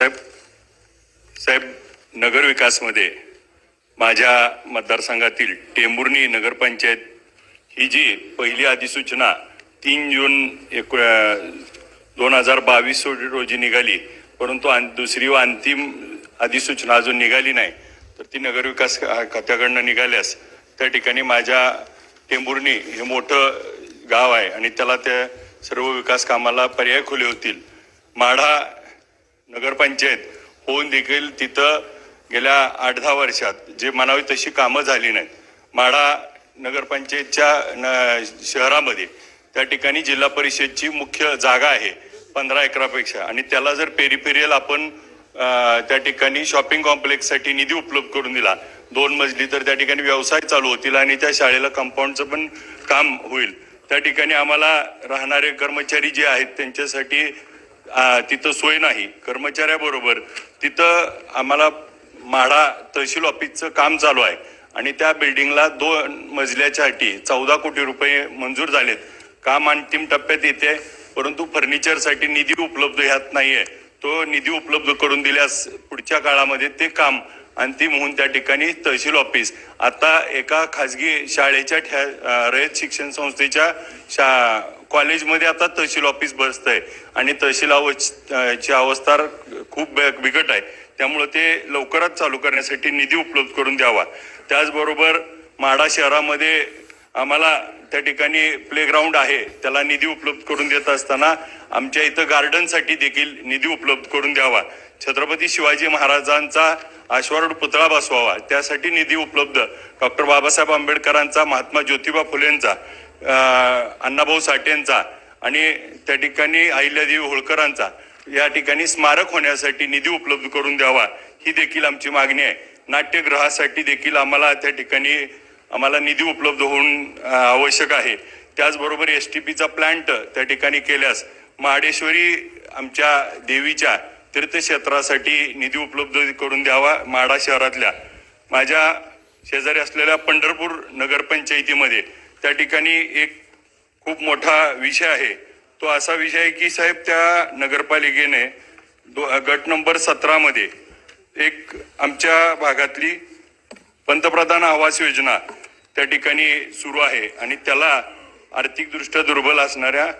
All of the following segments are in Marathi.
साहेब साहेब नगरविकासमध्ये माझ्या मतदारसंघातील टेंभुर्णी नगरपंचायत ही जी पहिली अधिसूचना तीन जून एक दोन हजार बावीस रोजी निघाली परंतु अं- दुसरी व अंतिम अधिसूचना अजून निघाली नाही तर ती नगरविकास खात्याकडनं निघाल्यास त्या ठिकाणी माझ्या टेंभुर्णी हे मोठं गाव आहे आणि त्याला त्या सर्व विकास कामाला पर्याय खुले होतील. माढा नगरपंचायत होऊन देखील तिथं गेल्या आठ दहा वर्षात जे म्हणावी तशी कामं झाली नाहीत. माढा नगरपंचायतच्या न शहरामध्ये त्या ठिकाणी जिल्हा परिषदची मुख्य जागा आहे पंधरा एकरापेक्षा. आणि त्याला जर पेरिपेरियल आपण त्या ठिकाणी शॉपिंग कॉम्प्लेक्ससाठी निधी उपलब्ध करून दिला दोन मजली तर त्या ठिकाणी व्यवसाय चालू होतील आणि त्या शाळेला कंपाऊंडचं पण काम होईल. त्या ठिकाणी आम्हाला राहणारे कर्मचारी जे आहेत त्यांच्यासाठी तिथं सोय नाही. कर्मचाऱ्याबरोबर तिथं आम्हाला माढा तहसील ऑफिसचं काम चालू आहे. आणि त्या बिल्डिंगला दोन मजल्याच्या अटी चौदा कोटी रुपये मंजूर झालेत. काम अंतिम टप्प्यात येते परंतु फर्निचरसाठी निधी उपलब्ध ह्यात आहे तो निधी उपलब्ध करून दिल्यास पुढच्या काळामध्ये ते काम अंतिम होऊन त्या ठिकाणी तहसील ऑफिस. आता एका खाजगी शाळेच्या ठ्या रयत शिक्षण संस्थेच्या शा कॉलेजमध्ये आता तहसील ऑफिस बसतंय. आणि तहसील अव- ची अवस्था खूप बिकट आहे. त्यामुळे ते लवकरच चालू करण्यासाठी निधी उपलब्ध करून द्यावा. त्याचबरोबर माढा शहरामध्ये आम्हाला त्या ठिकाणी प्लेग्राऊंड आहे. त्याला निधी उपलब्ध करून देत असताना आमच्या इथं गार्डनसाठी देखील निधी उपलब्ध करून द्यावा. छत्रपती शिवाजी महाराजांचा आश्वारूढ पुतळा बसवावा. त्यासाठी निधी उपलब्ध. डॉक्टर बाबासाहेब आंबेडकरांचा महात्मा ज्योतिबा फुलेंचा. अण्णाभाऊ साठेंचा आणि त्या ठिकाणी अहिल्यादेवी होळकरांचा या ठिकाणी स्मारक होण्यासाठी निधी उपलब्ध करून द्यावा ही देखील आमची मागणी आहे. नाट्यगृहासाठी देखील आम्हाला त्या ठिकाणी आम्हाला निधी उपलब्ध होऊन आवश्यक आहे. त्याचबरोबर एस टी पीचा प्लांट त्या ठिकाणी केल्यास महाडेश्वरी आमच्या देवीच्या तीर्थक्षेत्रासाठी निधी उपलब्ध करून द्यावा माढा शहरातल्या. माझ्या शेजारी असलेल्या पंढरपूर नगरपंचायतीमध्ये त्या ठिकाणी एक खूप मोठा विषय आहे. तो असा विषय आहे की साहेब त्या नगरपालिकेने दो- गट नंबर सतरामध्ये एक आमच्या भागातली पंतप्रधान आवास योजना त्या ठिकाणी सुरू आहे आणि त्याला आर्थिकदृष्ट्या दुर्बल असणाऱ्या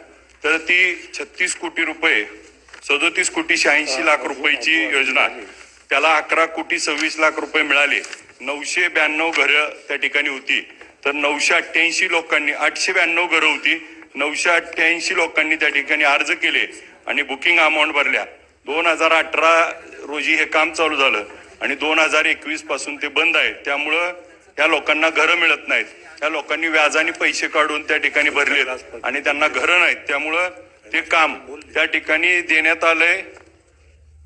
तर ती छत्तीस कोटी रुपये सदोतीस कोटी शहाऐंशी लाख रुपयाची योजना त्याला अकरा कोटी सव्वीस लाख रुपये मिळाले. नऊशे ब्याण्णव घरं त्या ठिकाणी होती. तर नऊशे अठ्ठ्याऐंशी लोकांनी आठशे ब्याण्णव घरं होती. नऊशे अठ्ठ्याऐंशी लोकांनी त्या ठिकाणी अर्ज केले आणि बुकिंग अमाऊंट भरल्या. दोन हजार अठरा रोजी हे काम चालू झालं आणि दोन हजार एकवीसपासून ते बंद आहे. त्यामुळं या लोकांना घरं मिळत नाहीत. त्या लोकांनी व्याजाने पैसे काढून त्या ठिकाणी भरले आणि त्यांना घरं नाहीत. त्यामुळं ते काम त्या ठिकाणी देण्यात आलंय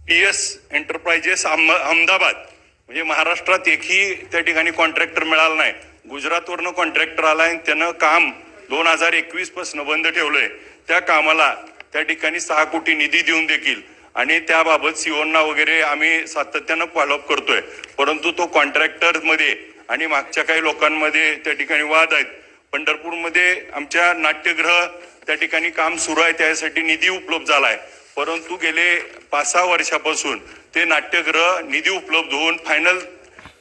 पी एस एंटरप्राइजेस अहमदाबाद. म्हणजे महाराष्ट्रात एकही त्या ठिकाणी कॉन्ट्रॅक्टर मिळाला नाही. गुजरातवरनं कॉन्ट्रॅक्टर आला आणि त्यानं काम दोन हजार एकवीसपासून बंद ठेवलंय. त्या कामाला त्या ठिकाणी सहा कोटी निधी देऊन देखील आणि त्याबाबत सीओना वगैरे आम्ही सातत्यानं फॉलोअप करतोय. परंतु तो कॉन्ट्रॅक्टरमध्ये आणि मागच्या काही लोकांमध्ये त्या ठिकाणी वाद आहेत. पंढरपूरमध्ये आमच्या नाट्यगृह त्या ठिकाणी काम सुरू आहे त्यासाठी निधी उपलब्ध झाला आहे परंतु गेले पाच सहा वर्षापासून ते नाट्यगृह निधी उपलब्ध होऊन फायनल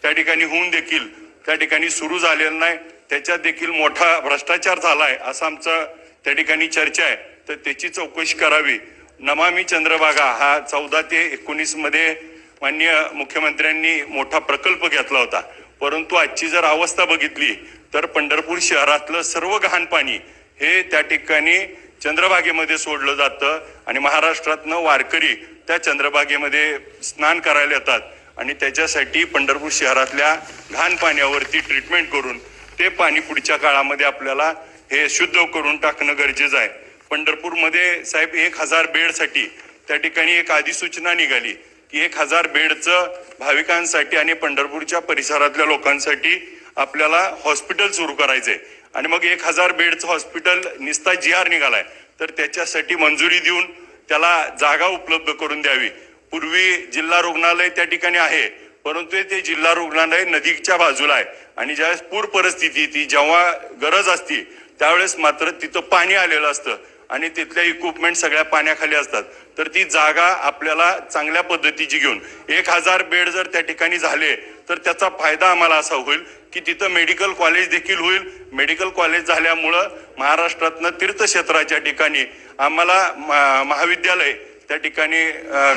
त्या ठिकाणी होऊन देखील त्या ठिकाणी सुरू झालेलं नाही. त्याच्यात देखील मोठा भ्रष्टाचार झालाय असं आमचं त्या ठिकाणी चर्चा आहे. तर त्याची चौकशी करावी. नमामी चंद्रभागा हा चौदा ते एकोणीसमध्ये माननीय मुख्यमंत्र्यांनी मोठा प्रकल्प घेतला होता. परंतु आजची जर अवस्था बघितली तर पंढरपूर शहरातलं सर्व घाण पाणी हे त्या ठिकाणी चंद्रभागेमध्ये सोडलं जातं आणि महाराष्ट्रातनं वारकरी त्या चंद्रभागेमध्ये स्नान करायला येतात. आणि त्याच्यासाठी पंढरपूर शहरातल्या घाण पाण्यावरती ट्रीटमेंट करून ते पाणी पुढच्या काळामध्ये आपल्याला हे शुद्ध करून टाकणं गरजेचं आहे. पंढरपूरमध्ये साहेब एक हजार बेडसाठी त्या ठिकाणी एक अधिसूचना निघाली की एक हजार बेडचं भाविकांसाठी आणि पंढरपूरच्या परिसरातल्या लोकांसाठी आपल्याला हॉस्पिटल सुरू करायचंय. आणि मग एक हजार बेडचं हॉस्पिटल निस्ता जी आर निघालाय. तर त्याच्यासाठी मंजुरी देऊन त्याला जागा उपलब्ध करून द्यावी. पूर्वी जिल्हा रुग्णालय त्या ठिकाणी आहे परंतु ते जिल्हा रुग्णालय नदीच्या बाजूला आहे. आणि ज्यावेळेस पूर परिस्थिती ती जेव्हा गरज असती त्यावेळेस मात्र तिथं पाणी आलेलं असतं. आणि तिथल्या इक्विपमेंट सगळ्या पाण्याखाली असतात. तर ती जागा आपल्याला चांगल्या पद्धतीची घेऊन एक हजार बेड जर त्या ठिकाणी झाले तर त्याचा फायदा आम्हाला असा होईल की तिथं मेडिकल कॉलेज देखील होईल. मेडिकल कॉलेज झाल्यामुळं महाराष्ट्रातनं तीर्थक्षेत्राच्या ठिकाणी आम्हाला म- महाविद्यालय त्या ठिकाणी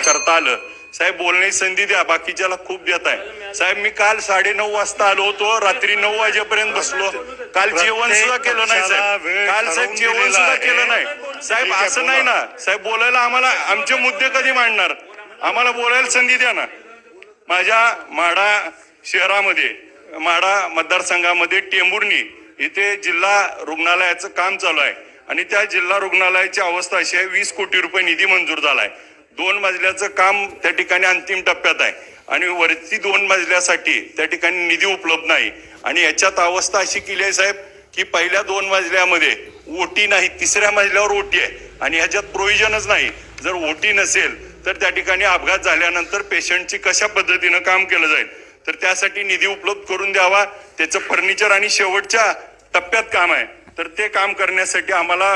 करता आलं. साहेब बोलण्याची संधी द्या. बाकीच्याला खूप देत आहे. साहेब मी काल साडेनऊ वाजता आलो होतो. रात्री नऊ वाजेपर्यंत बसलो. काल जेवण सुद्धा केलं नाही साहेब. काल साहेब जेवण सुद्धा. केलं नाही. साहेब असं नाही ना. साहेब बोलायला आम्हाला आमचे मुद्दे कधी मांडणार? आम्हाला बोलायला संधी द्या ना. माझ्या माडा शहरामध्ये माडा मतदारसंघामध्ये टेंभुर्णी इथे जिल्हा रुग्णालयाचं काम चालू आहे. आणि त्या जिल्हा रुग्णालयाची अवस्था अशी आहे वीस कोटी रुपये निधी मंजूर झालाय. दोन मजल्याचं काम त्या ठिकाणी अंतिम टप्प्यात आहे. आणि वरती दोन मजल्यासाठी त्या ठिकाणी निधी उपलब्ध नाही. आणि याच्यात अवस्था अशी केली आहे साहेब की पहिल्या दोन मजल्यामध्ये ओटी नाही तिसऱ्या मजल्यावर ओटी आहे. आणि ह्याच्यात प्रोव्हिजनच नाही. जर ओटी नसेल तर त्या ठिकाणी अपघात झाल्यानंतर पेशंटची कशा पद्धतीनं काम केलं जाईल? तर त्यासाठी निधी उपलब्ध करून द्यावा. त्याचं फर्निचर आणि शेवटच्या टप्प्यात काम आहे. तर ते काम करण्यासाठी आम्हाला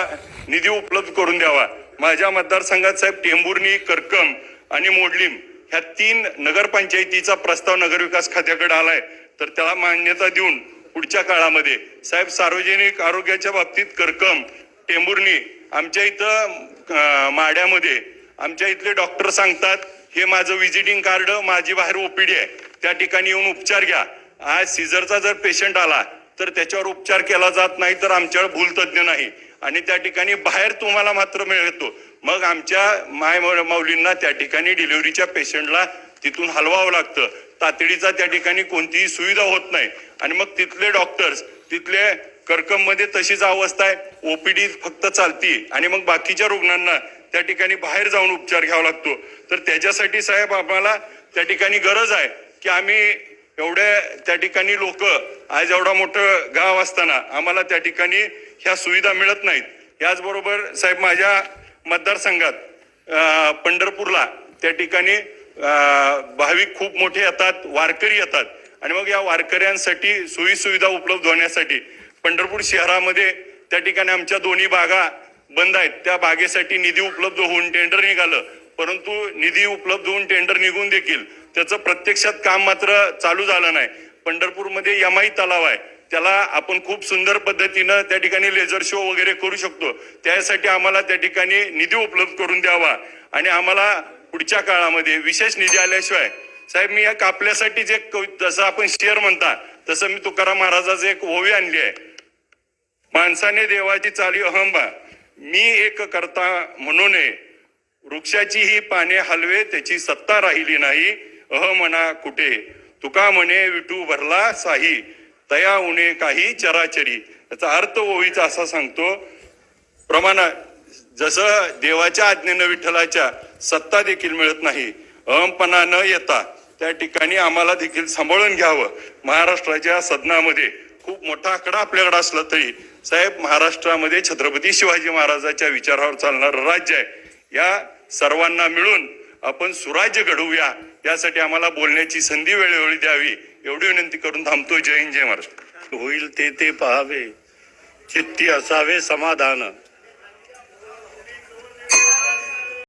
निधी उपलब्ध करून द्यावा. माझ्या मतदारसंघात साहेब टेंभुर्णी करकम आणि मोडलीम ह्या तीन नगरपंचायतीचा प्रस्ताव नगरविकास खात्याकडे आलाय. तर त्याला मान्यता देऊन पुढच्या काळामध्ये साहेब सार्वजनिक आरोग्याच्या बाबतीत करकम टेंभुर्णी आमच्या इथं माड्यामध्ये आमच्या इथले डॉक्टर सांगतात हे माझं व्हिजिटिंग कार्ड माझी बाहेर ओपीडी आहे. त्या ठिकाणी येऊन उपचार घ्या. आज सिझरचा जर पेशंट आला तर त्याच्यावर उपचार केला जात नाही तर आमच्यावर भूलतज्ञ नाही. आणि त्या ठिकाणी बाहेर तुम्हाला मात्र मिळतो. मग आमच्या माय माऊलींना त्या ठिकाणी डिलिव्हरीच्या पेशंटला तिथून हलवावं लागतं. तातडीचा त्या ठिकाणी कोणतीही सुविधा होत नाही. आणि मग तिथले डॉक्टर्स तिथले कर्कममध्ये तशीच अवस्था आहे ओपीडी फक्त चालती. आणि मग बाकीच्या रुग्णांना त्या ठिकाणी बाहेर जाऊन उपचार घ्यावा लागतो. तर त्याच्यासाठी साहेब आम्हाला त्या ठिकाणी गरज आहे की आम्ही एवढे त्या ठिकाणी लोक आज एवढा मोठं गाव असताना आम्हाला त्या ठिकाणी ह्या सुविधा मिळत नाहीत. याचबरोबर साहेब माझ्या मतदारसंघात पंढरपूरला त्या ठिकाणी भाविक खूप मोठे येतात वारकरी येतात. आणि मग या वारकऱ्यांसाठी सोयी सुविधा उपलब्ध होण्यासाठी पंढरपूर शहरामध्ये त्या ठिकाणी आमच्या दोन्ही बागा बंद आहेत. त्या बागेसाठी निधी उपलब्ध होऊन टेंडर निघालं. परंतु निधी उपलब्ध होऊन टेंडर निघून देखील त्याचं प्रत्यक्षात काम मात्र चालू झालं नाही. पंढरपूरमध्ये यमाई तलाव आहे. त्याला आपण खूप सुंदर पद्धतीनं त्या ठिकाणी लेझर शो वगैरे करू शकतो. त्यासाठी आम्हाला त्या ठिकाणी निधी उपलब्ध करून द्यावा. आणि आम्हाला पुढच्या काळामध्ये विशेष निधी आल्याशिवाय साहेब मी या कापल्यासाठी जे जसं आपण शेअर म्हणता तसं मी तुकाराम महाराजाचं एक ओवी आणली आहे. माणसाने देवाची चाली अहंबा. मी एक करता म्हणून वृक्षाची ही पाने हलवे त्याची सत्ता राहिली नाही. अह म्हणा कुठे? तुका म्हणे विटू भरला साही तया उणे काही चराचरी. याचा अर्थ ओवीचा असा सांगतो प्रमाणा जसं देवाच्या आज्ञेनं विठ्ठलाच्या सत्ता देखील मिळत नाही अहमपणा न येता त्या ठिकाणी आम्हाला देखील सांभाळून घ्यावं. महाराष्ट्राच्या सदनामध्ये खूप मोठा आकडा आपल्याकडे असला तरी साहेब महाराष्ट्रामध्ये छत्रपती शिवाजी महाराजाच्या विचारावर चालणारं राज्य आहे. या सर्वांना मिळून आपण सुराज्य घडवूया. यासाठी आम्हाला बोलण्याची संधी वेळोवेळी द्यावी एवढी विनंती करून थांबतो जय हिंद जय महाराष्ट्र. होईल ते ते पहावे. चित्ती असावे समाधान.